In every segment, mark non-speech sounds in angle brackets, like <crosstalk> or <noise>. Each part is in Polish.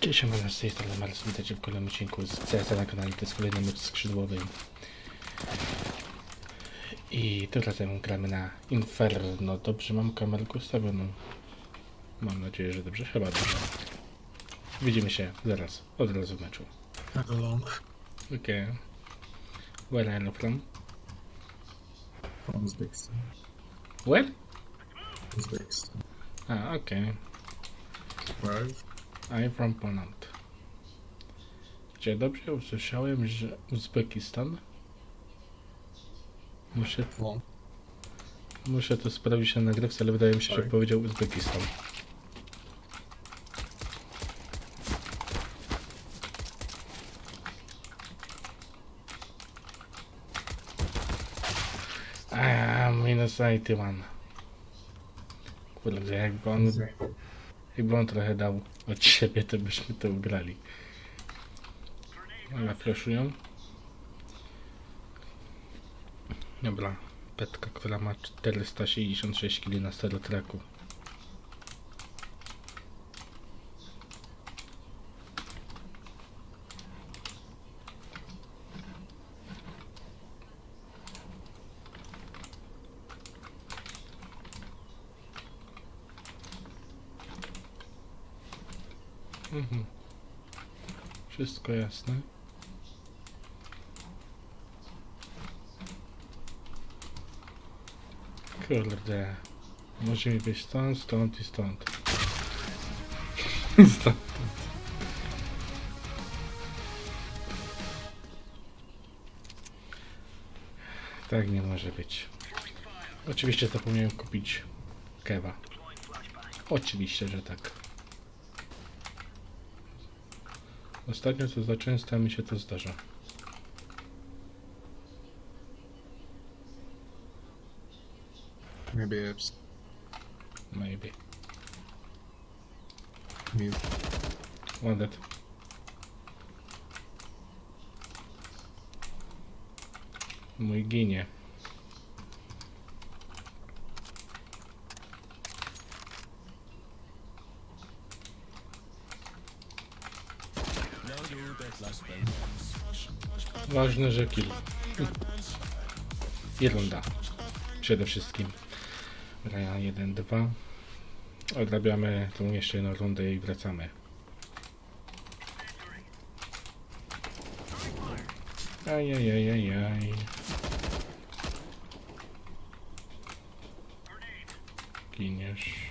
Cześć, mam z tej strony Mars, witajcie w kolejnym odcinku z CS na kanale, to jest kolejny mecz skrzydłowy. I tym razem gramy na Inferno. Dobrze, mam kamerkę ustawioną. Mam nadzieję, że dobrze, chyba dobrze. Widzimy się zaraz, od razu w meczu. Alone. Okay. Where are you from? From Uzbekistan. Where? Uzbekistan. A, okej. Where? I'm from Poland. Czy dobrze usłyszałem, że Uzbekistan? Muszę, Long. muszę to sprawdzić na nagrywce, ale wydaje mi się, że Tak. powiedział Uzbekistan. A, minus 91. Kurde, jakby on, jakby on trochę dał od siebie, to byśmy to ugrali. Ale flashują. Dobra, petka, która ma 466 kg na sterotraku. Mhm. Wszystko jasne. Kurde. Mi być stąd, stąd i stąd. <laughs> stąd. Tak nie może być. Oczywiście zapomniałem kupić kewa. Oczywiście, że tak. Ostatnio co za często mi się to zdarza. Maybe it's Maybe. me. One dead. Mój ginie. Ważne, że kill. I runda. Przede wszystkim. Raja 1, 2. Odrabiamy tą jeszcze jedną rundę i wracamy. Ajajajajaj. Giniesz.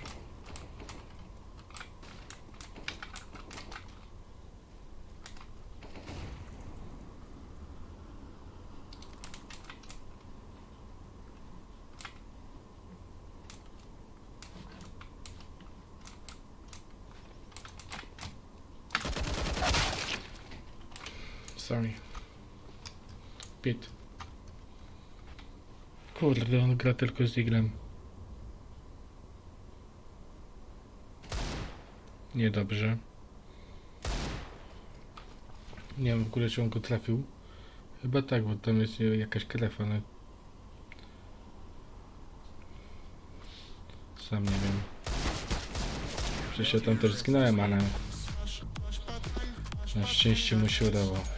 Sorry. Pit. Kurde, on gra tylko z Iglem. Niedobrze. Nie wiem w ogóle czy on go trafił. Chyba tak, bo tam jest jakaś krew, ale... Sam nie wiem. Przecież ja tam też zginąłem, ale... Na szczęście mu się udało.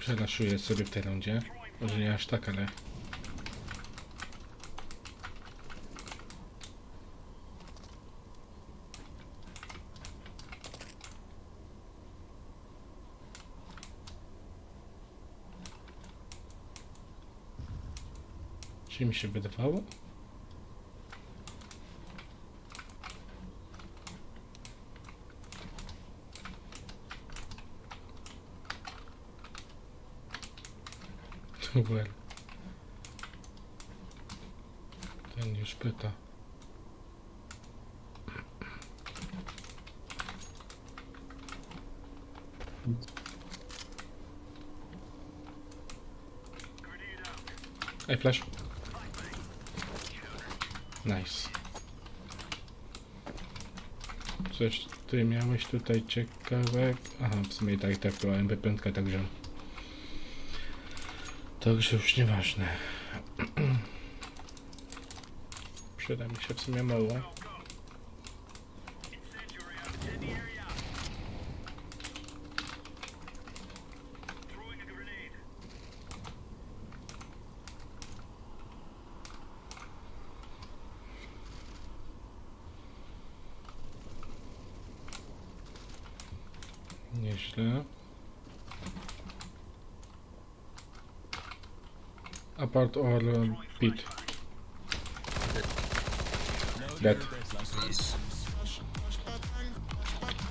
Przelaszuję sobie w tej rundzie. Może nie aż tak, ale... Czy mi się wydawało? Well. Ten już pyta. Ej, flash. Nice. Coś ty miałeś tutaj ciekawego? Aha, w sumie i tak, i tak była MP5, także... Także już nieważne. <clears throat> Przyda mi się w sumie mało. Nieźle. Apart or pit. Dead.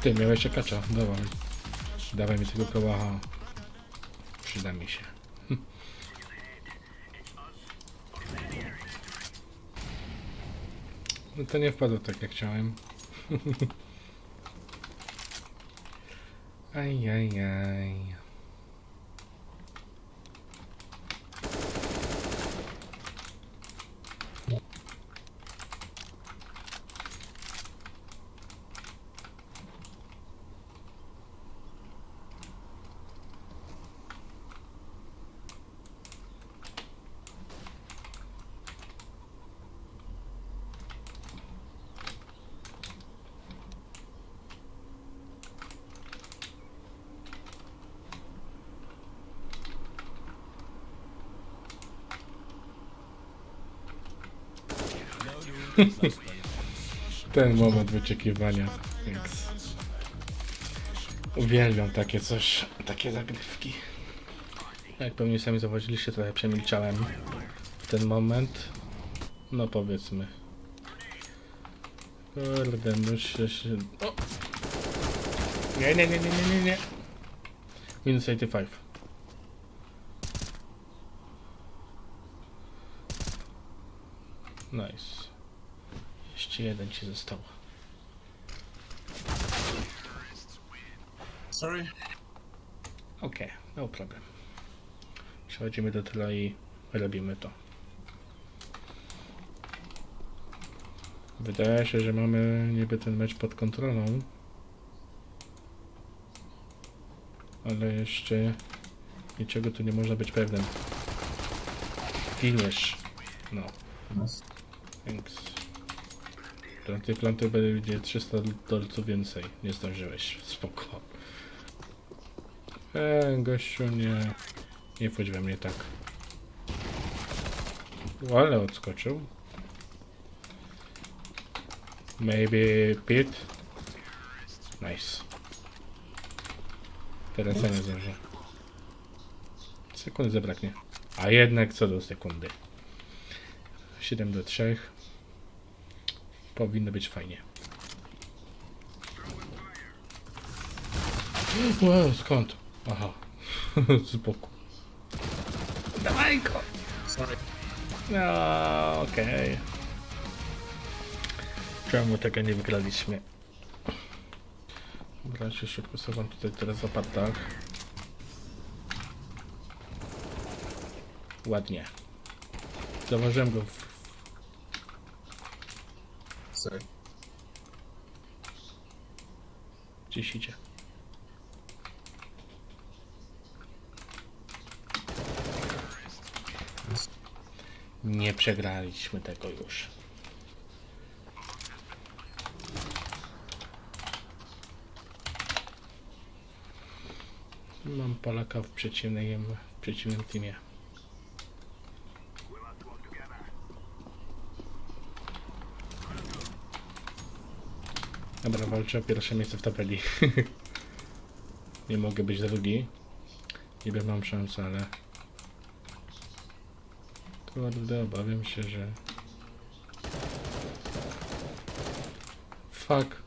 Ty, miałeś się kacza. Dawaj. Dawaj mi tego kołacha. Przyda mi się. <laughs> No to nie wpadło tak jak chciałem. Aj, aj, aj. <laughs> Ten moment wyczekiwania. Więc uwielbiam takie coś, takie zagrywki. Jak pewnie sami zauważyliście, trochę przemilczałem w ten moment. No powiedzmy. Kurde, muszę się... O! Nie, nie, nie, nie, nie, nie, nie. Minus 85. Nice. Jeszcze jeden ci został. Sorry. Okej, no problem. Przechodzimy do tyla i robimy to. Wydaje się, że mamy niby ten mecz pod kontrolą. Ale jeszcze niczego tu nie można być pewnym. Giniesz. No, thanks. Planty, planty będzie 300 dolców więcej. Nie zdążyłeś. Spoko. Eee, gościu, nie. Nie wchodź we mnie tak. Ale odskoczył. Maybe pit. Nice. Teraz ja nie zdążę. Sekundy zabraknie. A jednak co do sekundy. 7 do 3. Powinno być fajnie. Wow, skąd? Aha. <laughs> Z boku. Dawaj go! Sorry. No, okej. Czemu tego nie wygraliśmy? Dobra, się szybko sobie tutaj teraz w apartach. Ładnie. Zauważyłem go w... Sorry. gdzieś idzie. Nie przegraliśmy tego już. Mam Polaka w przeciwnym, w przeciwnym teamie. Dobra, walczę o pierwsze miejsce w tabeli. <laughs> Nie mogę być drugi. Niby mam szansę, ale... Kurde, obawiam się, że... Fuck.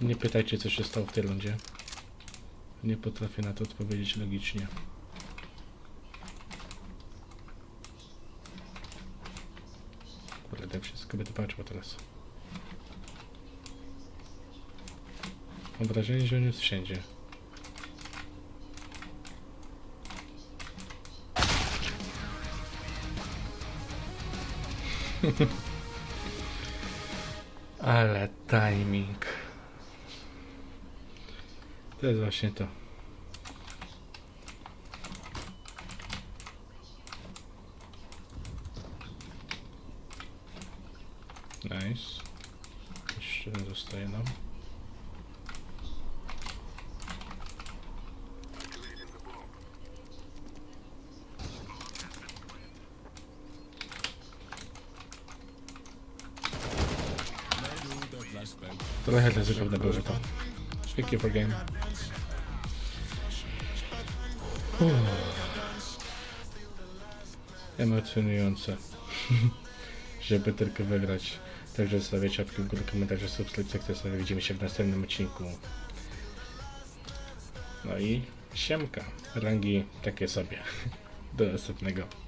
Nie pytajcie, co się stało w tej rundzie. Nie potrafię na to odpowiedzieć logicznie. Kurde, wszystko by patrzyło teraz. Mam wrażenie, że on jest wszędzie. <laughs> Ale timing. To jest właśnie to. Nice. Jeszcze zostaje nam. Trochę ryzykowne było to. Thank you for game. Emocjonujące. <laughs> Żeby tylko wygrać. Także zostawiacie łapki w górę, komentarze, subskrypcje, które widzimy się w następnym odcinku. No i siemka. Rangi takie sobie. <laughs> Do następnego.